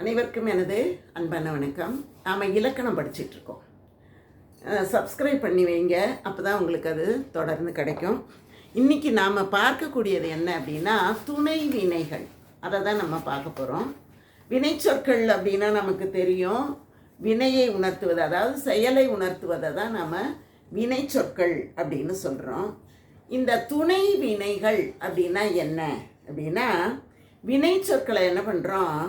அனைவருக்கும் எனது அன்பான வணக்கம். நாம் இலக்கணம் படிச்சிட்டு இருக்கோம் சப்ஸ்கிரைப் பண்ணி வைங்க. அப்போ தான் உங்களுக்கு அது தொடர்ந்து கிடைக்கும். இன்றைக்கி நாம் பார்க்கக்கூடியது என்ன அப்படின்னா துணை வினைகள். அதை தான் நம்ம பார்க்க போகிறோம் வினைச்சொற்கள் அப்படின்னா நமக்கு தெரியும். வினையை உணர்த்துவது அதாவது செயலை உணர்த்துவதை தான் நம்ம வினைச்சொற்கள் அப்படின்னு சொல்கிறோம் இந்த துணை வினைகள் அப்படின்னா என்ன? அப்படின்னா வினை சொற்களை என்ன பண்ணுறோம்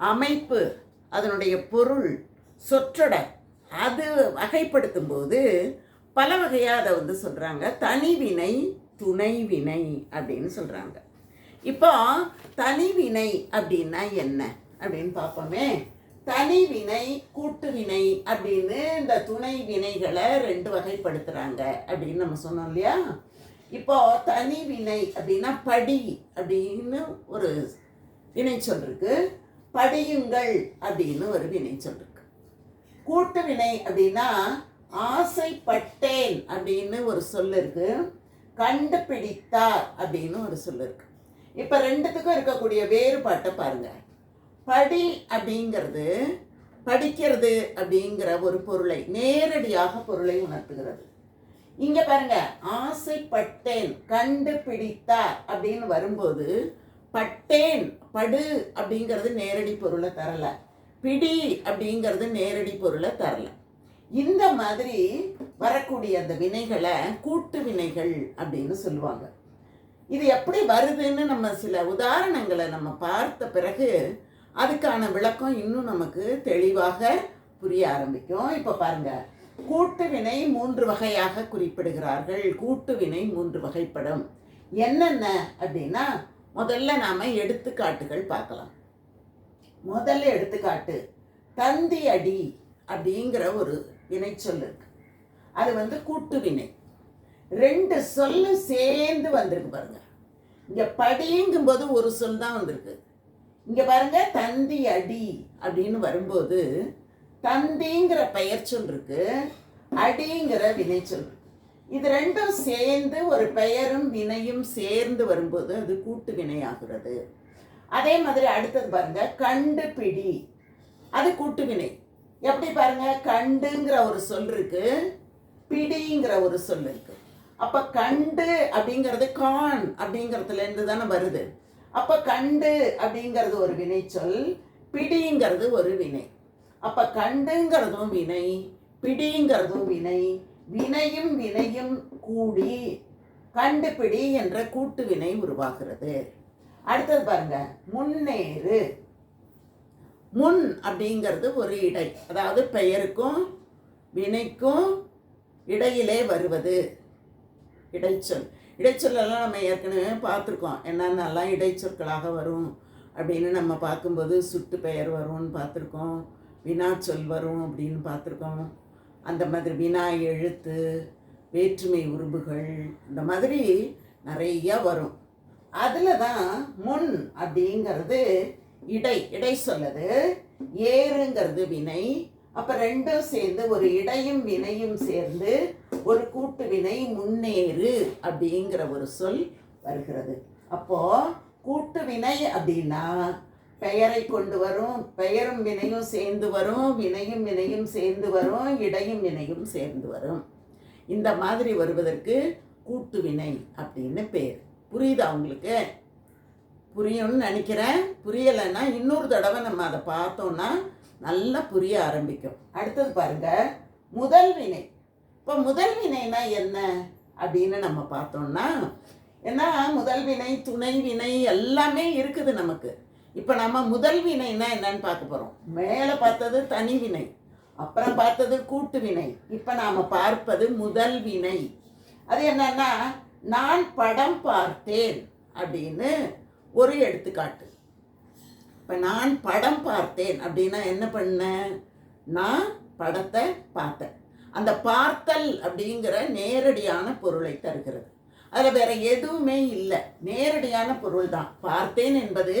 அமைப்பு அதனுடைய பொருள் சொற்றொடர் அது வகைப்படுத்தும் போது பல வகையாக அதை வந்து சொல்கிறாங்க தனிவினை துணைவினை அப்படின்னு சொல்கிறாங்க இப்போ தனிவினை அப்படின்னா என்ன அப்படின்னு பார்ப்போமே. தனிவினை கூட்டுவினை அப்படின்னு இந்த துணை வினைகளை ரெண்டு வகைப்படுத்துகிறாங்க அப்படின்னு நம்ம சொன்னோம் இல்லையா? இப்போ தனிவினை அப்படின்னா படி அப்படின்னு ஒரு வினை சொல்லிருக்கு படியுங்கள் அப்படின்னு ஒரு வினை சொல்லிருக்கு. கூட்டு வினை அப்படின்னா ஆசைப்பட்டேன் அப்படின்னு ஒரு சொல் இருக்கு. கண்டுபிடித்தார் அப்படின்னு ஒரு சொல் இருக்கு. இப்போ ரெண்டுத்துக்கும் இருக்கக்கூடிய வேறுபாட்டை பாருங்க. படி அப்படிங்கிறது படிக்கிறது அப்படிங்கிற ஒரு பொருளை நேரடியாக பொருளை உணர்த்துகிறது. இங்க பாருங்க ஆசைப்பட்டேன் கண்டுபிடித்தார் அப்படின்னு வரும்போது பட்டேன் படு அப்படிங்கிறது நேரடி பொருளை தரல. பிடி அப்படிங்கிறது நேரடி பொருளை தரல. இந்த மாதிரி வரக்கூடிய அந்த வினைகளை கூட்டு வினைகள் அப்படின்னு சொல்லுவாங்க. இது எப்படி வருதுன்னு நம்ம சில உதாரணங்களை நம்ம பார்த்த பிறகு அதுக்கான விளக்கம் இன்னும் நமக்கு தெளிவாக புரிய ஆரம்பிக்கும். இப்போ பாருங்க கூட்டு வினை மூன்று வகையாக குறிப்பிடுகிறார்கள். கூட்டு வினை மூன்று வகைப்படும். என்னென்ன அப்படின்னா முதல்ல நாம எடுத்துக்காட்டுகள் பார்க்கலாம். முதல்ல எடுத்துக்காட்டு தந்தி அடி அப்படிங்கிற ஒரு வினைச்சொல் இருக்கு. அது வந்து கூட்டு வினை. ரெண்டு சொல்லு சேர்ந்து வந்திருக்கு பாருங்க. இங்க படிங்கும்போது ஒரு சொல் தான் வந்திருக்கு. இங்க பாருங்க தந்தி அடி அப்படின்னு வரும்போது தந்திங்கிற பெயர் சொல் இருக்கு அடிங்கிற வினைச்சொல் இருக்கு. இது ரெண்டும் சேர்ந்து ஒரு பெயரும் வினையும் சேர்ந்து வரும்போது அது கூட்டு வினையாகிறது. அதே மாதிரி அடுத்தது பாருங்க கண்டுபிடி. அது கூட்டு வினை. எப்படி பாருங்க கண்டுங்கிற ஒரு சொல் இருக்கு பிடிங்கிற ஒரு சொல் இருக்கு. அப்ப கண்டு அப்படிங்கிறது கான் அப்படிங்கிறதுல இருந்து தானே வருது. அப்ப கண்டு அப்படிங்கிறது ஒரு வினைச்சொல் பிடிங்கிறது ஒரு வினை. அப்ப கண்டுங்கிறதும் வினை பிடிங்கிறதும் வினை வினையும் வினையும் கூடி கண்டுபிடி என்ற கூட்டு வினை உருவாகிறது. அடுத்தது பாருங்க முன்னேறு. முன் அப்படிங்கிறது ஒரு இடை அதாவது பெயருக்கும் வினைக்கும் இடையிலே வருவது. இடைச்சொல். இடைச்சொல்லெல்லாம் நம்ம ஏற்கனவே பார்த்துருக்கோம். என்னென்னலாம் இடைச்சொற்களாக வரும் அப்படின்னு நம்ம பார்க்கும்போது சுட்டு பெயர் வரும்னு பார்த்துருக்கோம். வினாச்சொல் வரும் அப்படின்னு பார்த்துருக்கோம். அந்த மாதிரி வினா எழுத்து வேற்றுமை உருபுகள் இந்த மாதிரி நிறையா வரும். அதில் தான் முன் அப்படிங்கிறது இடை. இடை சொல்லது ஏறுங்கிறது வினை அப்போ ரெண்டும் சேர்ந்து ஒரு இடையும் வினையும் சேர்ந்து ஒரு கூட்டு வினை முன்னேறு அப்படிங்கிற ஒரு சொல் வருகிறது. அப்போது கூட்டு வினை அப்படின்னா பெயரை கொண்டு வரும். பெயரும் வினையும் சேர்ந்து வரும். வினையும் வினையும் சேர்ந்து வரும். இடையும் வினையும் சேர்ந்து வரும். இந்த மாதிரி வருவதற்கு கூட்டு வினை அப்படின்னு பேர். புரியுதா உங்களுக்கு? புரியும்னு நினைக்கிறேன். புரியலைன்னா இன்னொரு தடவை நம்ம அதை பார்த்தோம்னா நல்லா புரிய ஆரம்பிக்கும். அடுத்தது பாருங்க. முதல் வினை. இப்போ முதல் வினைனா என்ன அப்படின்னு நம்ம பார்த்தோம்னா ஏன்னா முதல் வினை துணை வினை எல்லாமே இருக்குது நமக்கு. இப்போ நம்ம முதல் வினைனா என்னன்னு பார்க்க போகிறோம் மேலே பார்த்தது தனி வினை அப்புறம் பார்த்தது கூட்டு வினை. இப்போ நாம் பார்ப்பது முதல் வினை. அது என்னன்னா நான் படம் பார்த்தேன் அப்படின்னு ஒரு எடுத்துக்காட்டு. இப்போ நான் படம் பார்த்தேன் அப்படின்னா என்ன பண்ணேன் நான் படத்தை பார்த்தேன். அந்த பார்த்தல் அப்படிங்கிற நேரடியான பொருளை தருகிறது. அதில் வேற எதுவுமே இல்லை. நேரடியான பொருள் தான் பார்த்தேன் என்பது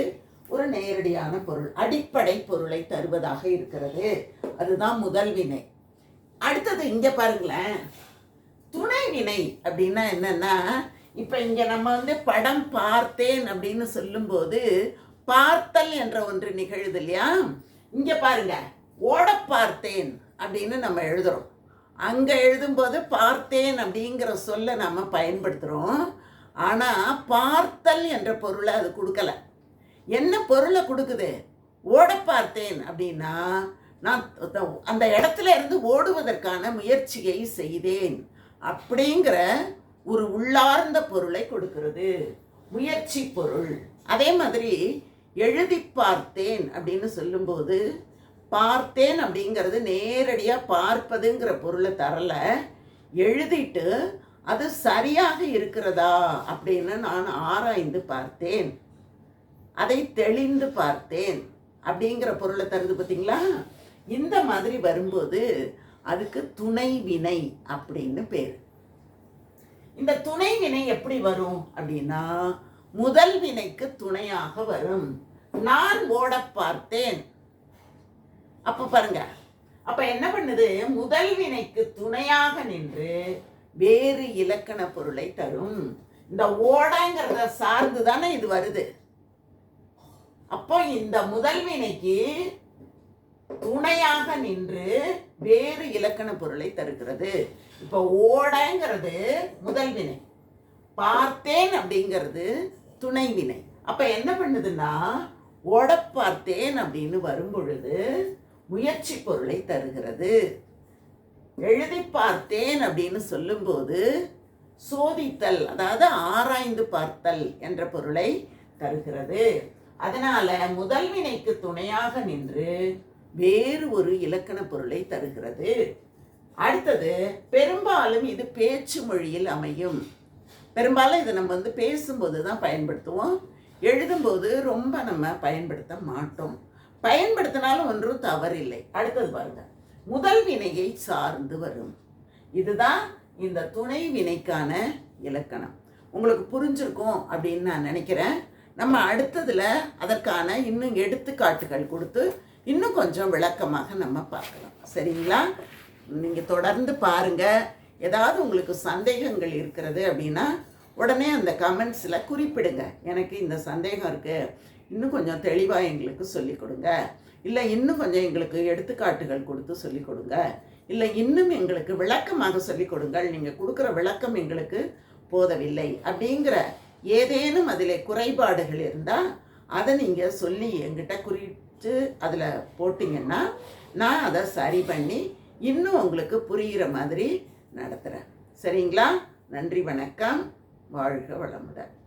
ஒரு நேரடியான பொருள் அடிப்படை பொருளை தருவதாக இருக்கிறது. அதுதான் முதல் வினை. அடுத்தது இங்கே பாருங்களேன். துணை வினை அப்படின்னா என்னன்னா இப்போ இங்கே நம்ம வந்து படம் பார்த்தேன் அப்படின்னு சொல்லும்போது பார்த்தல் என்ற ஒன்று நிகழுது இல்லையா? இங்க பாருங்க ஓட பார்த்தேன் அப்படின்னு நம்ம எழுதுறோம். அங்க எழுதும்போது பார்த்தேன் அப்படிங்கிற சொல்ல நம்ம பயன்படுத்துறோம். ஆனா பார்த்தல் என்ற பொருளை அது கொடுக்கல. என்ன பொருளை கொடுக்குது? ஓட பார்த்தேன் அப்படின்னா நான் த- அந்த இடத்துல இருந்து ஓடுவதற்கான முயற்சியை செய்தேன். அப்படிங்கிற ஒரு உள்ளார்ந்த பொருளை கொடுக்கிறது. முயற்சி பொருள். அதே மாதிரி எழுதி பார்த்தேன் அப்படின்னு சொல்லும்போது பார்த்தேன் அப்படிங்கிறது நேரடியாக பார்ப்பதுங்கிற பொருளை தரல. எழுதிட்டு அது சரியாக இருக்கிறதா அப்படின்னு நான் ஆராய்ந்து பார்த்தேன். அதை தெளிந்து பார்த்தேன். அப்படிங்கிற பொருளை தருது பார்த்தீங்களா? இந்த மாதிரி வரும்போது அதுக்கு துணை வினை அப்படின்னு பேர். இந்த துணை வினை எப்படி வரும் அப்படின்னா முதல் வினைக்கு துணையாக வரும். நான் ஓட பார்த்தேன். அப்ப பாருங்க. அப்ப என்ன பண்ணுது? முதல் வினைக்கு துணையாக நின்று வேறு இலக்கண பொருளை தரும். இந்த ஓடங்கிறத சார்ந்து தானே இது வருது. அப்போ இந்த முதல் வினைக்கு துணையாக நின்று வேறு இலக்கண பொருளை தருகிறது. இப்போ ஓடங்கிறது முதல் வினை பார்த்தேன் அப்படிங்கிறது துணை வினை அப்ப என்ன பண்ணுதுன்னா ஓட பார்த்தேன் அப்படின்னு வரும் பொழுது முயற்சி பொருளை தருகிறது. எழுதி பார்த்தேன் அப்படின்னு சொல்லும்போது சோதித்தல் அதாவது ஆராய்ந்து பார்த்தல் என்ற பொருளை தருகிறது. அதனால முதல் வினைக்கு துணையாக நின்று வேறு ஒரு இலக்கண பொருளை தருகிறது. அடுத்தது பெரும்பாலும் இது பேச்சு மொழியில் அமையும். பெரும்பாலும் இதை நம்ம வந்து பேசும்போது தான் பயன்படுத்துவோம். எழுதும்போது ரொம்ப நம்ம பயன்படுத்த மாட்டோம். பயன்படுத்தினாலும் ஒன்றும் தவறில்லை. அடுத்தது பாருங்க. முதல் வினையை சார்ந்து வரும். இதுதான் இந்த துணை வினைக்கான இலக்கணம். உங்களுக்கு புரிஞ்சிருக்கும் அப்படின்னு நான் நினைக்கிறேன். நம்ம அடுத்ததில் அதற்கான இன்னும் எடுத்துக்காட்டுகள் கொடுத்து இன்னும் கொஞ்சம் விளக்கமாக நம்ம பார்க்கலாம். சரிங்களா? நீங்கள் தொடர்ந்து பாருங்கள் ஏதாவது உங்களுக்கு சந்தேகங்கள் இருக்கிறது அப்படின்னா உடனே அந்த கமெண்ட்ஸில் குறிப்பிடுங்க. எனக்கு இந்த சந்தேகம் இருக்குது இன்னும் கொஞ்சம் தெளிவாக எங்களுக்கு சொல்லிக் கொடுங்க. இல்லை இன்னும் கொஞ்சம் எங்களுக்கு எடுத்துக்காட்டுகள் கொடுத்து சொல்லிக் கொடுங்க. இல்லை இன்னும் எங்களுக்கு விளக்கமாக சொல்லிக் கொடுங்கள். நீங்கள் கொடுக்குற விளக்கம் எங்களுக்கு போதவில்லை. அப்படிங்கிற ஏதேனும் அதில் குறைபாடுகள் இருந்தால் அதை நீங்கள் சொல்லி என்கிட்ட குறித்து அதில் போட்டிங்கன்னா நான் அதை சரி பண்ணி இன்னும் உங்களுக்கு புரிகிற மாதிரி நடத்துகிறேன் சரிங்களா? நன்றி வணக்கம். வாழ்க வளமுடன்.